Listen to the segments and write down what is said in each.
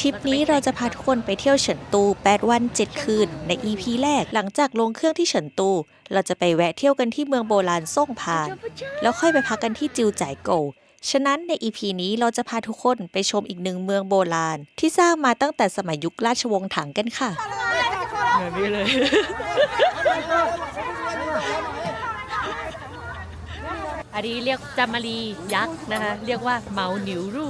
ทริปนี้เราจะพาทุกคนไปเที่ยวเฉินตู 8 วัน 7 คืน ใน EP แรก หลังจากลงเครื่องที่เฉินตู เราจะไปแวะเที่ยวกันที่เมืองโบราณซ่งพาน แล้วค่อยไปพักกันที่จิวจ่ายโกวฉะนั้นใน EP นี้เราจะพาทุกคนไปชมอีกหนึ่งเมืองโบราณ ที่สร้างมาตั้งแต่สมัยยุคราชวงศ์ถังกันค่ะแบบนี้เลย อันนี้เรียกจามารียักษ์นะคะ เรียกว่าเมานิวรู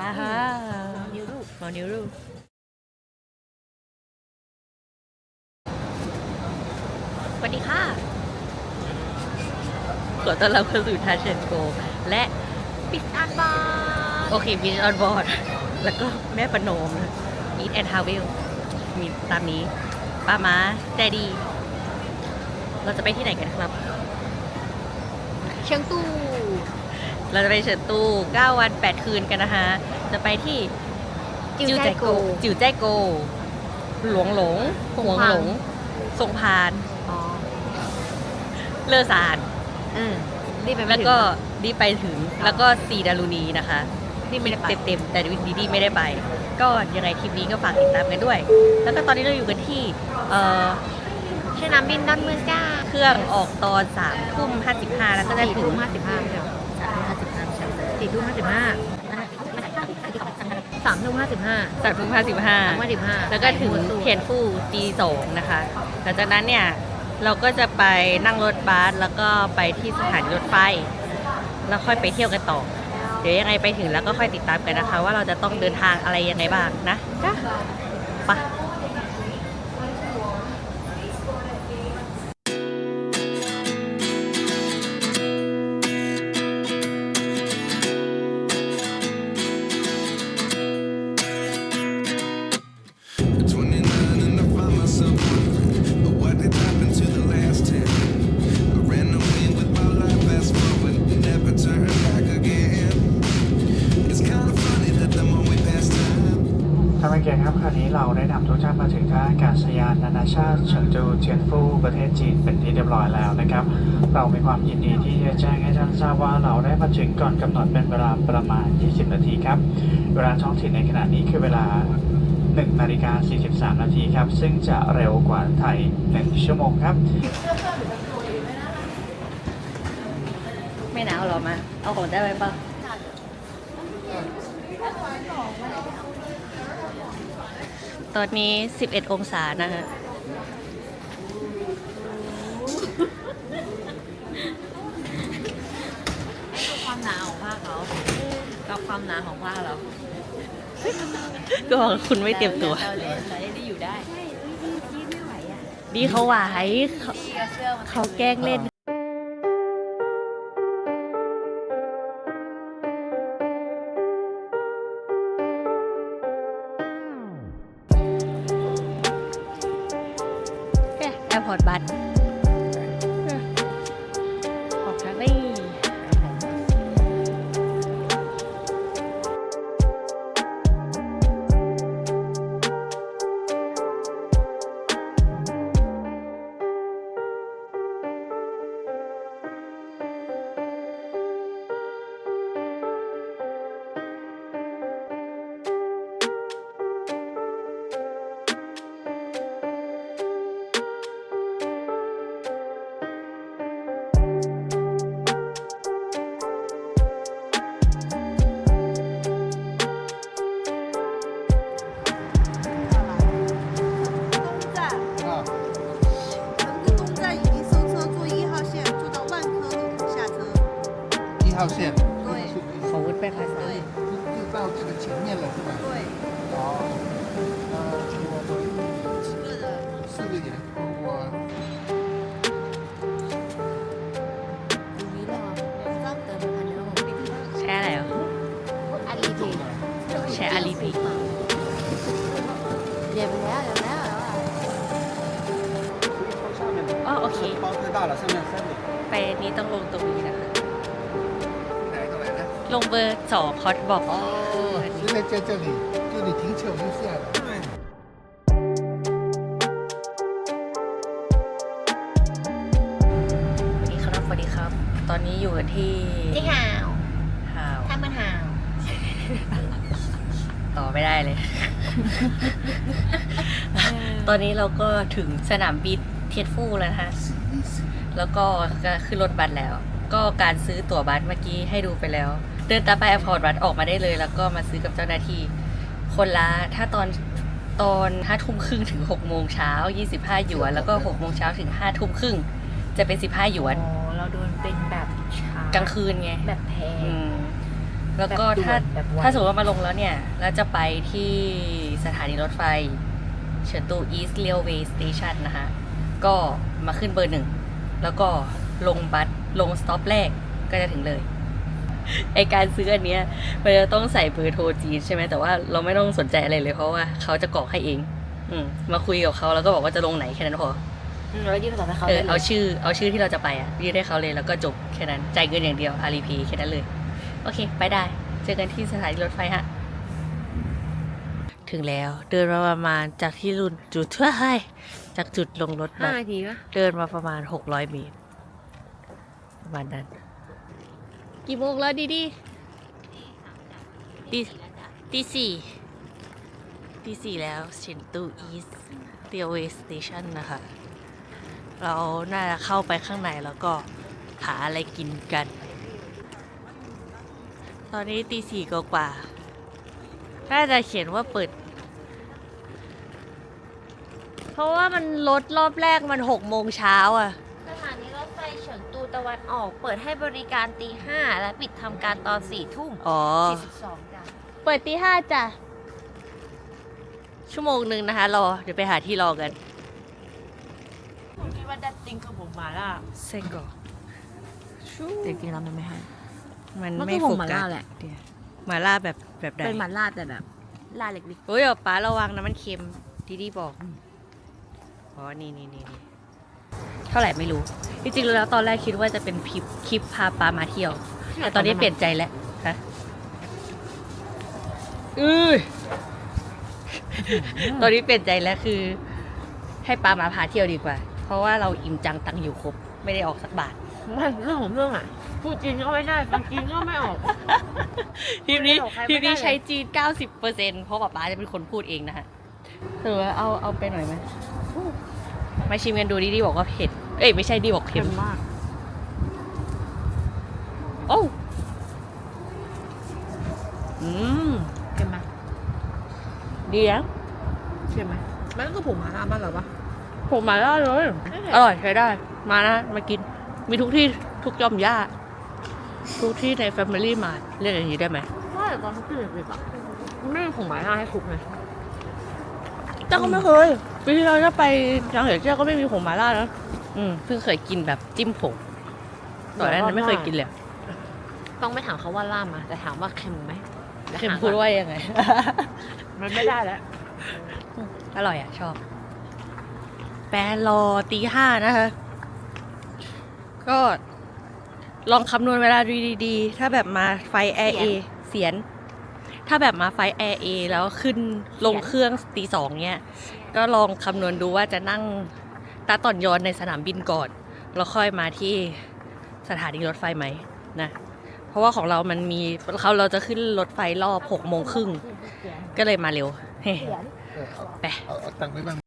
อ่าฮะเมานิวรูสวัสดีค่ะ ขอต้อนรับเข้าสู่ทาเชนโก และปิดอันบอร์ด โอเคบิสออนบอร์ด แล้วก็แม่ประนมอีทแอนทาวเวล มีตามนี้ป้าม้าใจดี เราจะไปที่ไหนกันครับ เชียงตู้ เราจะไปเฉินตู้ 9 วัน 8 คืนกันนะคะ จะไปที่จิวใจโก จิวใจโก หลวงหลงคหงวงพางหลงทรงพานอ๋อเลอซานอืมรีบไปไม่แล้วถึงก็นะดีไปถึงแล้วก็ซีดารุณีนะคะนี่ไม่ได้ไปเต็มๆแต่ดีดีไม่ได้ไป ก็ยังไงทริปนี้ก็ฝากติดตามกันด้วย แล้วก็ตอนนี้เราอยู่กันที่เอ่อสนามบินดอนเมืองจ้า เครื่องออกตอน3ทุ่ม55แล้วก็จะสี่ถึงทุ่มห้าสิบห้า ไม่ใช่เหรอ3ทุ่ม55สี่ทุ่มห้าสิบห้าสามทุ่มห้าสิบห้าสามทุ่มสามทุ่ม55ห้าสิบห้าแล้วก็ถึงเทียนฟู่ตีสองนะคะหลังจากนั้นเนี่ยเราก็จะไปนั่งรถบัสแล้วก็ไปที่สถานีรถไฟ แล้วค่อยไปเที่ยวกันต่อ เดี๋ยวยังไงไปถึงแล้วก็ค่อยติดตามกันนะคะ ว่าเราจะต้องเดินทางอะไรยังไงบ้างนะจ้ะไปะ ตูเจียนฟู่ประเทศจีนเป็นที่เรียบร้อยแล้วนะครับ เรามีความยินดีที่จะแจ้งให้ท่านทราบว่าเราได้มาถึงก่อนกำหนดเป็นเวลาประมาณ 20 นาทีครับ เวลาท้องถิ่นในขณะนี้คือเวลา 1 นาฬิกา 43 นาทีครับ ซึ่งจะเร็วกว่าไทย 1 ชั่วโมงครับไม่หนาวหรอมา เอาของได้ไหมปะตอนนี้ 11 องศานะฮะ ความ หนาของผ้าเขากับความหนาของผ้าเราก็คุณไม่เตรียมตัวเราเราได้อยู่ได้ ดีเขาไหวเขาเขาแกล้งเล่น 用เบอร์走 hot box 哦，现在在这里就得停车无限เ。สียสวัสดีครับ สวัสดีครับ ตอนนี้อยู่กันที่ที่หาวหาวท่ามันหาวต่อไม่ได้เลย ตอนนี้เราก็ถึงสนามบินเทียนฟูแล้วนะคะ แล้วก็ขึ้นรถบัสแล้ว ก็การซื้อตั๋วบัสเมื่อกี้ให้ดูไปแล้ว เดินตามไปแอร์พอร์ตบัสออกมาได้เลย แล้วก็มาซื้อกับเจ้าหน้าที่ คนละถ้าตอนตอนห้าทุ่มครึ่งถึงหกโมงเช้ายี่สิบห้าหยวน แล้วก็หกโมงเช้าถึงห้าทุ่มครึ่งจะเป็นสิบห้าหยวน อ๋อเราโดนเป็นแบบช้ากลางคืนไง แบบแพง อืม แล้วก็แบบด่วนถ้าแบบไว ถ้าสมมติว่ามาลงแล้วเนี่ยเราจะไปที่สถานีรถไฟเฉินตู East Railway Station นะคะก็มาขึ้นเบอร์หนึ่ง แล้วก็ลงบัสลงสต็อปแรกก็จะถึงเลย ไอการซื้ออันเนี้ยมันจะต้องใส่เบอร์โทรจีนใช่ไหมแต่ว่าเราไม่ต้องสนใจอะไรเลยเพราะว่าเขาจะกรอกให้เอง อืมมาคุยกับเขาแล้วก็บอกว่าจะลงไหนแค่นั้นพออืมแล้วยื่นภาษาให้เขาเอได้อเลเอายชื่อเอาชื่อที่เราจะไปอะยื่นให้เขาเลยแล้วก็จบแค่นั้นจ่ายเงินอย่างเดียวอารีพีแค่นั้นเลย โอเค ไปได้ เจอกันที่สถานีรถไฟฮะถึงแล้วเดินมาประมาณจากที่รุนจุดเทื่อให้จากจุดลงรถห้าบัสนาทีปะเดินมาประมาณหกร้อยเมตรประมาณนั้น กี่โมงแล้วดีดีตีตีสี่ตีสี่แล้วเฉินตูอีสเตียวเวสเตชันนะคะ เราน่าจะเข้าไปข้างในแล้วก็หาอะไรกินกัน ตอนนี้ตีสี่กว่าๆน่าจะเขียนว่าเปิด เพราะว่ามันลดรอบแรกมันหกโมงเช้าอะะวันออก เปิดให้บริการตีห้าและปิดทำการตอนสี่ทุ่มอ๋อ สี่สิบสองจ้ะเปิดตีห้าจ้ะ ชั่วโมงหนึ่งนะคะ รอ เดี๋ยวไปหาที่รอกันผมคิดว่าดัดติงคือผมมาล่าเซ็งก่อจริงๆแล้วมันไม่ให้มันมันไม่คือโฟผงหม่ากัล่าสแหละเดี๋ยวหมาล่าแบบแบบใดเป็นหมาล่าแต่แบบล่าเล็กเฮ้ยเดี๋ยวป้าระวังนะมันเค็มดีดีบอกอ๋อนี่นี่นี่นี่ เท่าไหร่ไม่รู้ จริงๆแล้วตอนแรกคิดว่าจะเป็นคลิปคลิปพาป้ามาเที่ยวๆแต่ตอนนี้เปลี่ยนใจแล้วฮะอือตอนนี้เปลี่ยนใจแล้วคือ ให้ป้ามาพาเที่ยวดีกว่า เพราะว่าเราอิ่มจังตังค์อยู่ครบ ไม่ได้ออกสักบาทไม่เรื่องของเรื่องอะพูดจีนก็ไม่ได้ฟังจีนก็ไม่ออกทริปนี้ไม่ได้ออกใครทริปนี้ไม่ได้เลยใช้จีน 90เปอร์เซ็นเพราะป๊าป๊าจะเป็นคนพูดเองนะฮะเออเอาเอาไปหน่อยไหม มาชิมกันดูดีดีบอกว่าเผ็ด เอ้ยไม่ใช่ดีบอกเค็เค็มมมาก โอ้อืมเค็มไหมดีนะเค็มไหมมันก็คือผงหมาล่าบ้านเราปะผมมาได้เลย อร่อยใช้ได้ มานะ มากิน มีทุกที่ทุกย่อมย่าทุกที่ใน Family Mart เรียกอย่างนี้ได้ไหมว่าแต่ตอนที่กินเด็กๆอะไม่มีผงหมาล่าให้คลุกเลยแต่ก็ไม่เคย ปีที่เราจะไปจางเหอเจ้าก็ไม่มีผงมาล่านะอืมเพิ่งเคยกินแบบจิ้มผงตอนนั้นไม่เคยกินเลยต้องไม่ถามเขาว่าล่ามาแต่ถามว่าเค็มไหมและเค็มหาพูดว่ายังไง มันไม่ได้แล้วอร่อยอะ ชอบ แปรรอตีห้านะคะ ก็ลองคำนวณเวลาดูดีๆ ถ้าแบบมาไฟแอร์เอเสียน ถ้าแบบมาไฟแอร์เอแล้วขึ้นลงเครื่องตีสองเนี้ย ก็ลองคำนวณดูว่าจะนั่งตาต่อนยอนในสนามบินก่อน แล้วค่อยมาที่สถานีรถไฟไหมนะ เพราะว่าของเรามันมีเขาเราจะขึ้นรถไฟรอบหกโมงครึ่งก็เลยมาเร็วเฮ้ไป เอาเอาตังค์ไปบ้าง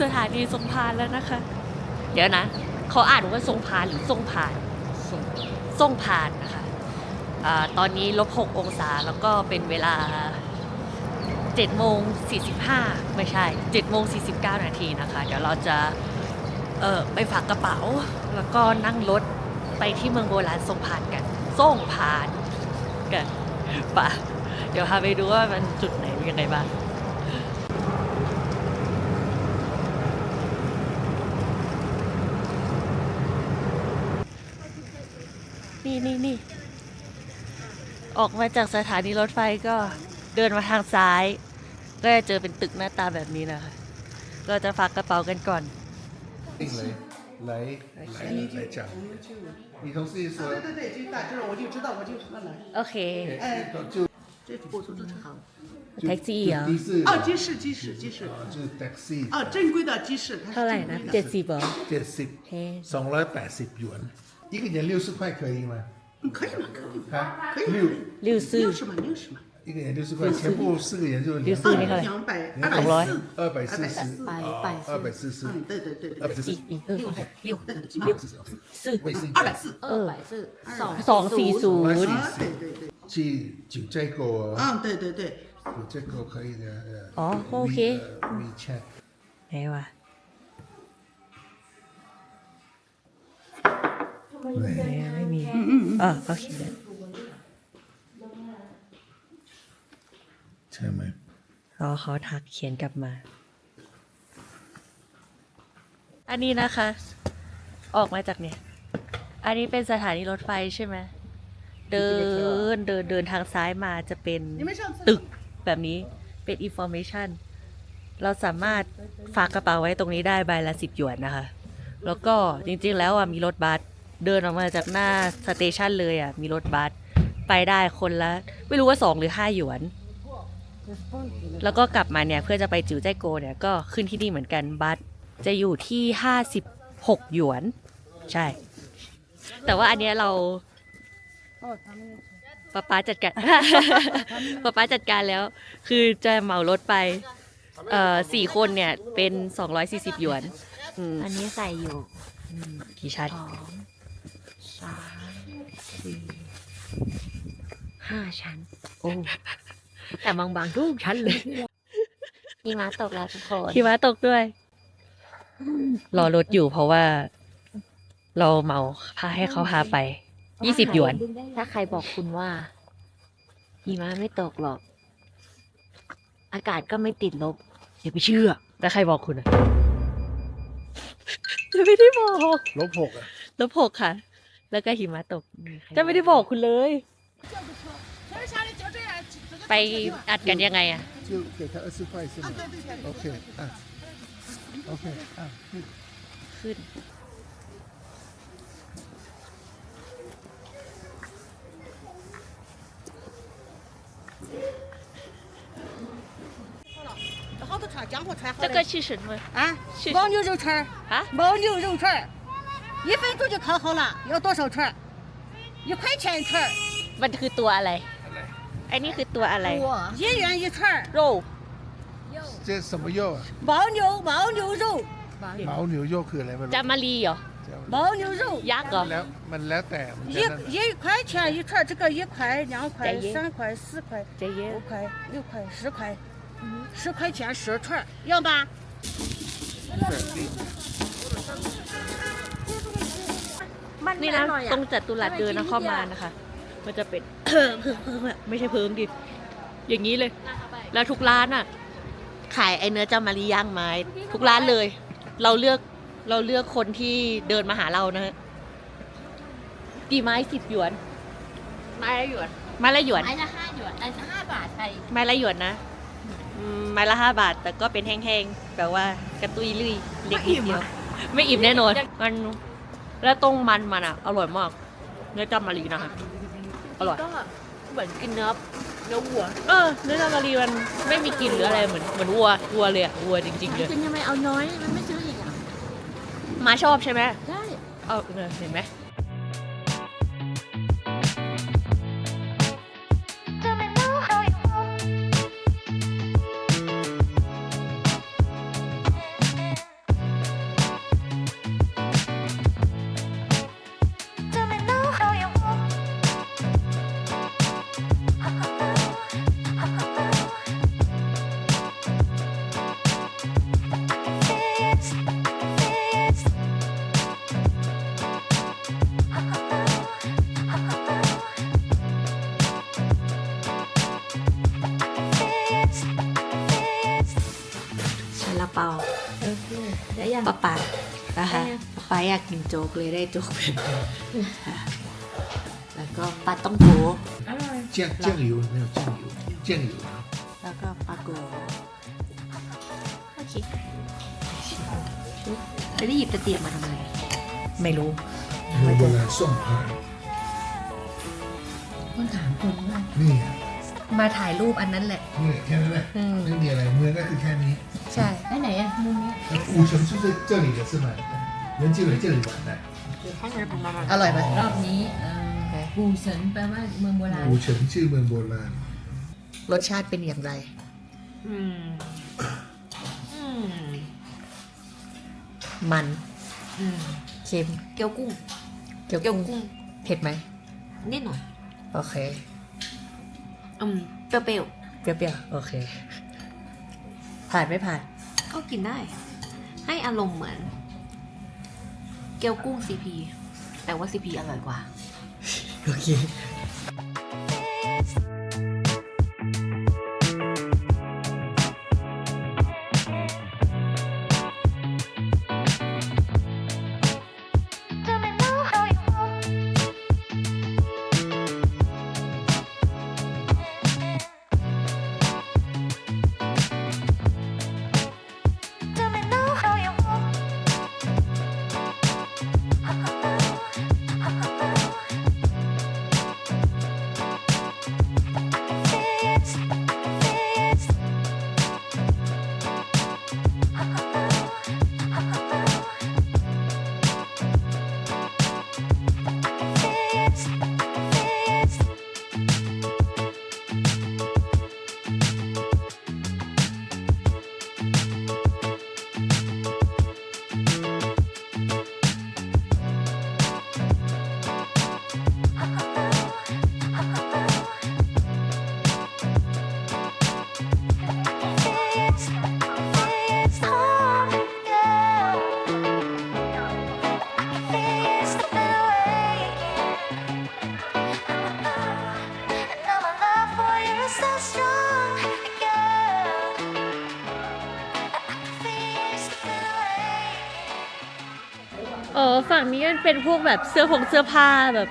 สถานีทรงพานแล้วนะคะ เดี๋ยวนะเขาอ่านว่าทรงพานหรือทรงพานทรงพานนะคะอาตอนนี้ลบหกองศาแล้วก็เป็นเวลาเจ็ดโมงสี่สิบห้าไม่ใช่เจ็ดโมงสี่สิบเก้านาทีนะคะ เดี๋ยวเราจะเออไปฝากกระเป๋า แล้วก็นั่งรถไปที่เมืองโบราณทรงพานกันทรงพานกันป่ะเดี๋ยวพาไปดูว่ามันจุดไหนเป็นยังไงบ้าง นี่นี่นี่ ออกมาจากสถานีรถไฟก็เดินมาทางซ้าย ก็จะเจอเป็นตึกหน้าตาแบบนี้นะคะ เราจะฝากกระเป๋ากันก่อน 来来来来讲，你同事说，对对，就打这种我就知道，我就喝了。 โอเค 哎，就这我说这车好。 แท็กซี่เหรอ 的士哦，的士，的士，的士。就是 taxi 哦，正规的的士，它是 เท่าไหร่ 正 นะ 规的。 เจ็ดสิบเหรอ เจ็ดสิบ เฮ้ สองร้อยแปดสิบหยวน一个人六十块可以吗？ 嗯，可以吗？可以。啊，六 ริวซื่อ 六十嘛，六十嘛。一个人六十块，全部四个人就六四你看两百两二百四。二百四十，百百二百四十，嗯，对对对对二百四十，อีกเออ 六六六四卫生二百四。เออ百是สอง สองสี่ศูนย์ 啊，对对对。去九寨沟啊，嗯，对对对。九寨沟可以的。哦，OK WeChat ไห ไม่ไม่มีอะเขาเขียนใช่ไหมรอเขาทักเขียนกลับมา อันนี้นะคะ ออกมาจากเนี่ย อันนี้เป็นสถานีรถไฟใช่ไหมเดินเดินเดินทางซ้ายมาจะเป็นตึกแบบนี้เป็นอินโฟเมชันเราสามารถฝากกระเป๋าไว้ตรงนี้ได้ใบละสิบหยวนนะคะ แล้วก็จริงๆแล้วมีรถบัส เดินออกมาจากหน้าสเตชันเลยอะ มีรถบัสไปได้คนละ ไม่รู้ว่าสองหรือห้าหยวน แล้วก็กลับมาเนี่ย เพื่อจะไปจิ๋วใจโกเนี่ย ก็ขึ้นที่นี่เหมือนกันบัสจะอยู่ที่ห้าสิบหกหยวน ใช่ แต่ว่าอันเนี้ยเราป๊าป๊าจัดการป๊าป๊าจัดการแล้ว คือจะเหมารถไปเอ่อสี่คนเนี่ยเป็นสองร้อยสี่สิบหยวน อืมอันนี้ใส่อยู่กี่ชั้น สอง สามสี่ห้าชั้น โอ้ แต่บางๆทุกชั้นเลยหิมะตกแล้วทุกคนขี่ม้าตกด้วย รอรถอยู่เพราะว่า เราเหมาพาให้เขาพาไปยี่สิบหยวน ถ้าใครบอกคุณว่าหิมะไม่ตกหรอก อากาศก็ไม่ติดลบอย่าไปเชื่อแล้วใครบอกคุณอะจะไม่ได้บอกลบหกอะลบหกค่ะ แล้วก็หิมะตก จะไม่ได้บอกคุณเลย ไปอัดกันยังไงอะ 就给他二十块是吗？OK 啊，OK 啊，嗯 ขึ้น 好多串，江湖串好这个是什么啊是，牦牛肉串儿啊牦牛肉串儿， 一分钟就烤好了，要多少串儿？一块钱一串儿， มันคือตัวอะไรไอ้นี่คือตัวอะไร 一元一串儿， โร 这什么肉啊？牦牛牦牛肉，牦牛肉คืออะไรไม่รู้ จามารีเหรอ 牦牛肉。 ยักษ์เหรอ แล้วมันแล้วแต่มัน 一 จะนั่น 一块钱一串儿，这个一块、两块再一、三块、四块、 ใจเย็น 五块、六块、十块，十块钱十串儿，要吧？ นี่นะตรงจัตุรัสเดินนะเข้ามานะคะ มันจะเป็นไม่ใช่เพิงดิ อย่างนี้เลย แล้วทุกร้านอะ ขายไอเนื้อจามารีย่างไม้ ทุกร้านเลย เราเลือกเราเลือกคนที่เดินมาหาเรานะฮะกี่ไม้สิบหยวน ไม้ละหยวนไม้ละหยวน ไม้ละห้าหยวนไอ้ห้าบาทไทยไม้ละหยวนนะอืมไม้ละห้าบาท แต่ก็เป็นแห้งๆ แบบว่ากระตุยลุยเล็กนิดเดียว ไม่อิ่มแน่นอนมันแล้วตรงมันมันอะ อร่อยมาก เนื้อจามารีนะคะอร่อยก็เหมือนกินเนื้อเนื้อวัว เออเนื้อจามารีมันไม่มีกลิ่นหรืออะไรเหมือนเหมือนวัววัวเลยอะวัวจริงๆเลยกินทำไมเอาน้อยมันไม่ซื้ออีกอะมาชอบใช่ไหมได้เอาเออเห็นไหม ลาเปาได้ยัง ปะปานะคะ ได้ยัง ปะปาอยากกินโจ๊กเลยได้โจ๊กแบบ แล้วก็ปลาต้องโก 酱酱油没有酱油，酱油。 แล้วก็ปลาโกโอเคจะได้หยิบตะเกียบมาทำไม ไม่รู้ 我过来送牌， คนถามคนว่า นี่ มาถ่ายรูปอันนั้นแหละ นี่แค่นั้นแหละไม่มีอะไรเมืองก็คือแค่นี้ ใช่ ไปไหนอะมุมนี้ 五城是在这里的是吗？人就来这里玩的。 อร่อยไหม รอบนี้เอ่อปูเซินแปลว่าเมืองโบราณ 五城ชื่อเมืองโบราณ รสชาติเป็นอย่างไร อืม อืม มัน อืม เค็ม เกี๊ยวกุ้ง เกี๊ยว เกี๊ยว กุ้ง กุ้ง เผ็ดไหม นิดหน่อย โอเค อืม เปรี้ยว เปรี้ยวๆ โอเค ผ่านไม่ผ่านๆก็กินได้ ให้อารมณ์เหมือน เกี๊ยวกุ้งซีพีแต่ว่าซีพีอร่อยกว่า โอเค ฝั่งนี้มันเป็นพวกแบบเสื้อผงเสื้อผ้าแบบ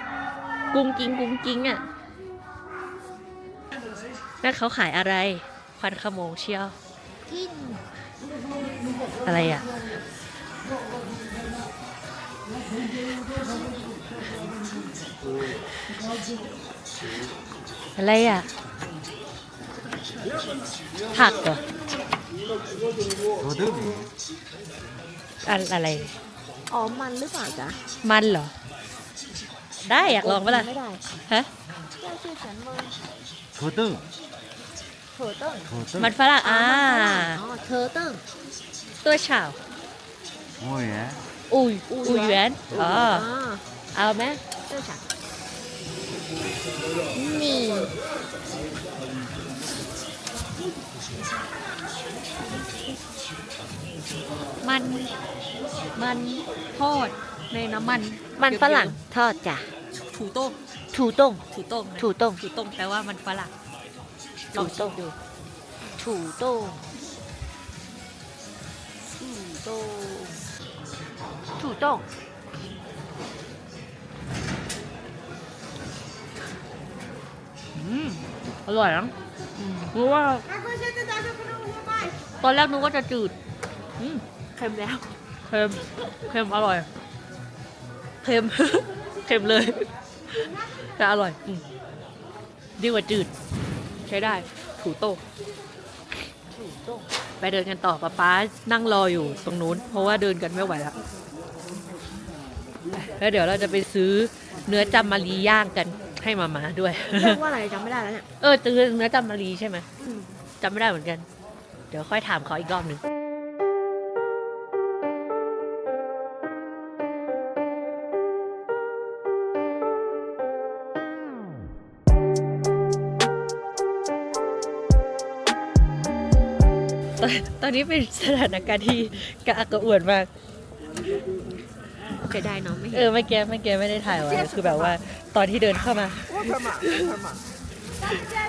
กุ้งกิ้งกุ้งกิ้งอะนั่นเขาขายอะไรควันขโมงเชียวอะไรอะอะไรอะ ผักเหรออะอะไร อ๋อมันหรือเปล่าจ๊ะมันเหรอ ได้อยากลองไหมล่ะไม่ได้ฮะเถื่อฉันงเตอร์ธอเติ้งมันฝรั่งอ่าอ๋อเธอเติ้งตัวเฉาโอ้ยแหละอุยอุยแหวนอ๋อเอาไหมตัวาฉันมัน มันทอดในน้ำมันมันฝรั่งทอดจ้ะถูต้มถูต้งถูต้มนะถูต้งถูต้มแปลว่ามันฝรั่งลถูองต้งดูถูต้งถูต้งถูต้งอืมอร่อยนะรู้ว่า ตอนแรกนึกว่าจะจืดอืมเค็มแล้วเค็มเค็มอร่อยเค็มเค็มเลย แต่อร่อยอืมดีกว่าจืด ใช้ได้ ถูโต้ถูต้งไปเดินกันต่อป๊าป๊านั่งรออยู่ตรงนู้น เพราะว่าเดินกันไม่ไหวแล้วแล้วเดี๋ยวเราจะไปซื้อเนื้อจำมารีย่างกันให้มามาด้วยเรียกว่าอะไรจำไม่ได้แล้วเนี่ย เออซื้อเนื้อจำมารีใช่ไหมจำไม่ได้เหมือนกัน เดี๋ยวค่อยถามเขาอีกรอบหนึ่ง ตอนตอนนี้เป็นสถานการณ์ที่กระอักกระอ่วนมาก จะได้เนาะไม่เออเมื่อกี้เมื่อกี้ไม่ได้ถ่ายไว้คือแบบว่าตอนที่เดินเข้ามา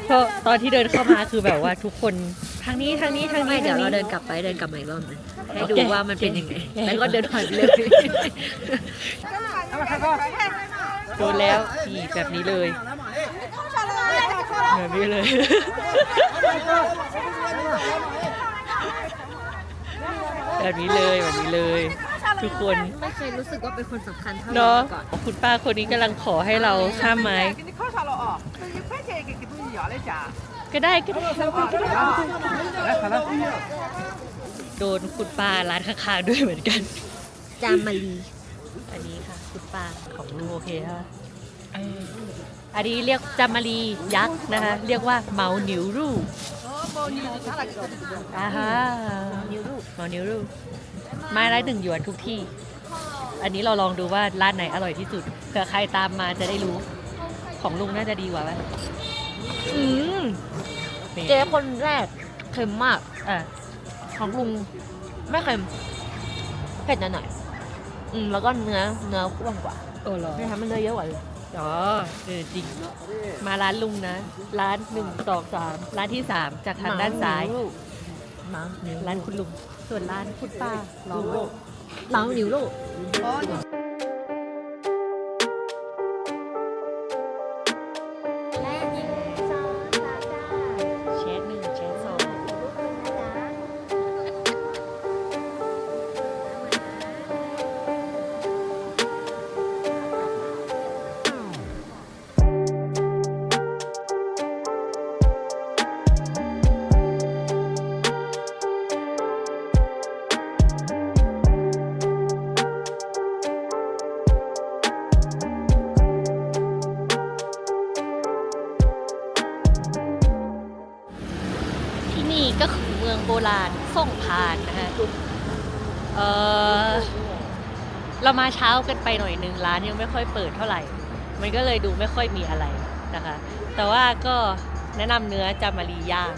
เพราะตอนที่เดินเข้ามาคือแบบว่าทุกคน ทางนี้ทางนี้ทางไม่นี้เดี๋ยวทงเรานี้เดินกลับไปเดินกลับมาอีกรอบหนึงให้โอเคดูว่ามันเป็นยังไงโอเค แล้วก็เดินผ่านไปเลยโดนแล้วนี่แบบนี้เลยแบบนี้เลย แบบนี้เลยแบบนี้เลย ทุกคน ไม่เคยรู้สึกว่าเป็นคนสำคัญเท่านี้ เนาะ มาก่อน คุณป้าคนนี้กำลังขอให้เราข้ามไม้ 给你烤下了啊，这一块钱给给东西要的价。 ก็ได้ก็ได้ 来，好了。 โดนคุณป้าร้านข้างๆด้วยเหมือนกัน จามมารี อันนี้ค่ะ คุณป้าของลุงโอเคค่ะอันนี้เรียกจามารียักษ์นะคะ เรียกว่าเมาหนิวรู อ่าฮะนิวรูเมาหนิวรูไม้ละหนึ่งหยวนทุกที่ อันนี้เราลองดูว่าร้านไหนอร่อยที่สุดเผื่อใครตามมาจะได้รู้ ของลุงน่าจะดีกว่าไหมอืมนี่เจ๊คนแรกเค็มมากอะของลุงไม่เค็มเผ็ดหน่อยๆอืมแล้วก็เนื้อเนื้อกว้างกว่าโอ้เหรอไม่ทำมันเลยเยอะกว่าเลย อ๋อเออจริง มาร้านลุงนะ ร้านหนึ่งสองสามร้านที่สามจากทางด้านซ้ายเมาหนิวร้านคุณลุง ส่วนร้านคุณป้าลองโลกเมาหนิวลูกแชามาเช้ากันไปหน่อยนึงร้านยังไม่ค่อยเปิดเท่าไหร่ มันก็เลยดูไม่ค่อยมีอะไรนะคะ แต่ว่าก็แนะนำเนื้อจามารีย่าง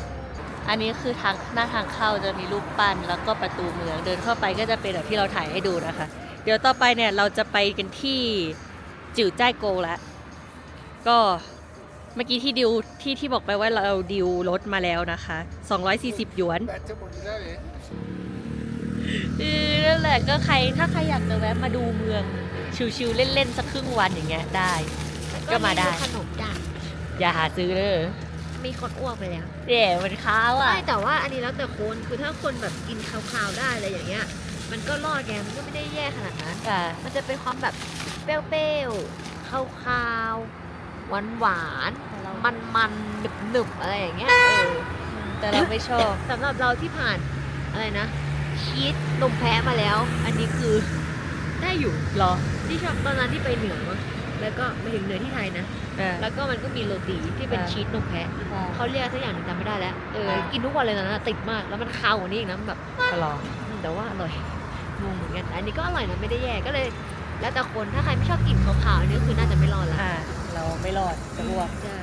อันนี้คือทางหน้าทางเข้าจะมีรูปปั้นแล้วก็ประตูเมืองเดินเข้าไปก็จะเป็นแบบที่เราถ่ายให้ดูนะคะ เดี๋ยวต่อไปเนี่ยเราจะไปกันที่จิ๋วจ้ายโกแล้วก็เมื่อกี้ที่ดิวที่ที่บอกไปว่าเราดิวรถมาแล้วนะคะ 240 หยวน แบตจะหมดอยู่แล้วเองเออนั่นแหละก็ใครถ้าใครอยากจะแวะมาดูเมือง ชิวๆเล่นๆสักครึ่งวันอย่างเงี้ยได้ ก็มาได้ ขนมจ้ะอย่าหาซื้อเลยมีคนอ้วกไปแล้วเดี๋ยวมันค้าวอะไม่แต่ว่าอันนี้แล้วแต่คนคือถ้าคนแบบกินคาวๆได้อะไรอย่างเงี้ย มันก็รอดไงมันก็ไม่ได้แย่ขนาดนั้นค่ะ มันจะเป็นความแบบเปรี้ยวๆคาวๆหวานหวานๆมันๆหนึบๆอะไรอย่างเงี้ยเออแต่เราไม่ชอบสำหรับเราที่ผ่านอะไรนะ ชีสนมแพะมาแล้ว อันนี้คือได้อยู่หรอ ที่ชอบตอนนั้นที่ไปเหนือมั้งแล้วก็ไปถึงเหนือที่ไทยนะ เออ แล้วก็มันก็มีโรตีที่เป็นอ่าชีสนมแพะเขาเรียกสักอย่างหนึงจำไม่ได้แล้ว เอออ่ากินทุกวันเลยนะติดมาก แล้วมันคาวกว่านี้อีกนะมันแบบ ก็ลองอืมแต่ว่าอร่อยงงเหมือนกันอันนี้ก็อร่อยนะไม่ได้แย่ก็เลย แล้วแต่คนถ้าใครไม่ชอบกลิ่นขาวๆอันนี้ก็คือน่าจะไม่รอดละอ่า เราไม่รอดจะอ้วก ใช่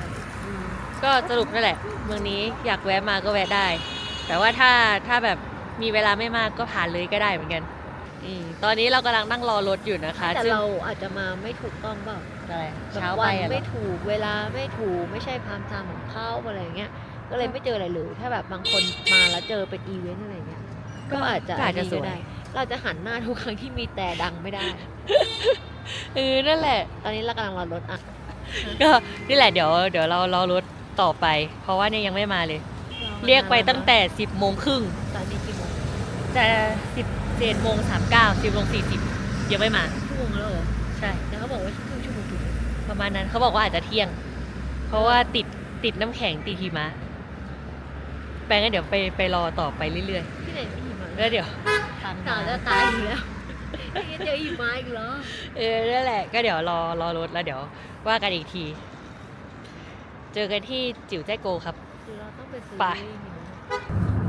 อืมก็สรุปนั่นแหละ เมืองนี้อยากแวะมาก็แวะได้ แต่ว่าถ้าถ้าแบบ มีเวลาไม่มากก็ผ่านเลยก็ได้เหมือนกันอืมตอนนี้เรากำลังนั่งรอรถอยู่นะคะแต่ซึ่งเราอาจจะมาไม่ถูกต้องเปล่าอะไรแบบเช้าวัไปนอะเหรไม่อถูกเวลาไม่ถูกไม่ใช่พามไทม์ของเขาอะไรอย่างเงี้ยก็เลยไม่เจออะไรเลยถ้าแบบบางคนมาแล้วเจอเป็นอีเวนต์อะไรอย่างเงี้ยก็อาจจะก็อาจจะสวยได้เราจะหันหน้าทุกครั้งที่มีแต่ดังไม่ได้ เออนั่นแหละ ตอนนี้เรากำลังรอรถอะก็นี่แหละเดี๋ยวเดี๋ยวเรารอรถต่อไป เพราะว่าเนี่ยยังไม่มาเลย เรียกไปตั้งแต่ 10โมงครึ่งตอนนี้ กี่โมง จะ10เจ็ดโมง39 10โมง40ยังไม่มา ชั่วโมงแล้วเหรอ ใช่ แต่เขาบอกว่าครึ่งชั่วโมงถึง ประมาณนั้นเขาบอกว่าอาจจะเที่ยง เพราะว่าติดติดน้ำแข็งติดหิมะไปงั้นเดี๋ยวไปไปรอต่อไปเรื่อย ที่ไหนไม่หิมะ ๆแล้วเดี๋ยวทาง หนาวจะตายอยู่แล้วยังเจอหิมะอีกเหรอ เออนั่นแหละ ก็เดี๋ยวรอรอรถแล้วเดี๋ยวว่ากันอีกที เจอกันที่จิ๋วแจ้โกครับ หรือเราต้องไปซื้อ ไป หิมะ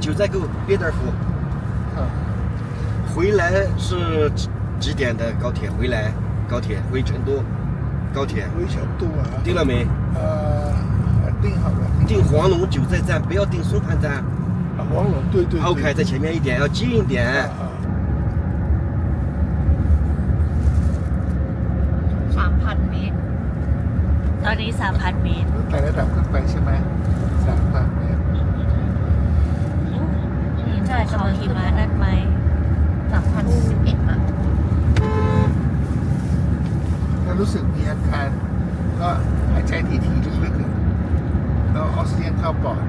九寨沟别德府， 啊，回来是几几点的高铁？回来高铁回成都，高铁回成都啊，定了没？呃，定好了，定黄龙九寨站，不要定松潘站。啊黄龙，对对对 OK，在前面一点，要近一点。啊啊， สามพันเมตร ตอนนี้สามพันเมตร แต่ระดับขึ้นไปใช่ไหมสามพัน ช่เขาหิมะนั่นไหมสามพันสิบเอ็ดอะถ้ารู้สึกมีอาการก็หายใจถี่ๆลึกๆแล้วออกซิเจนเข้าปอด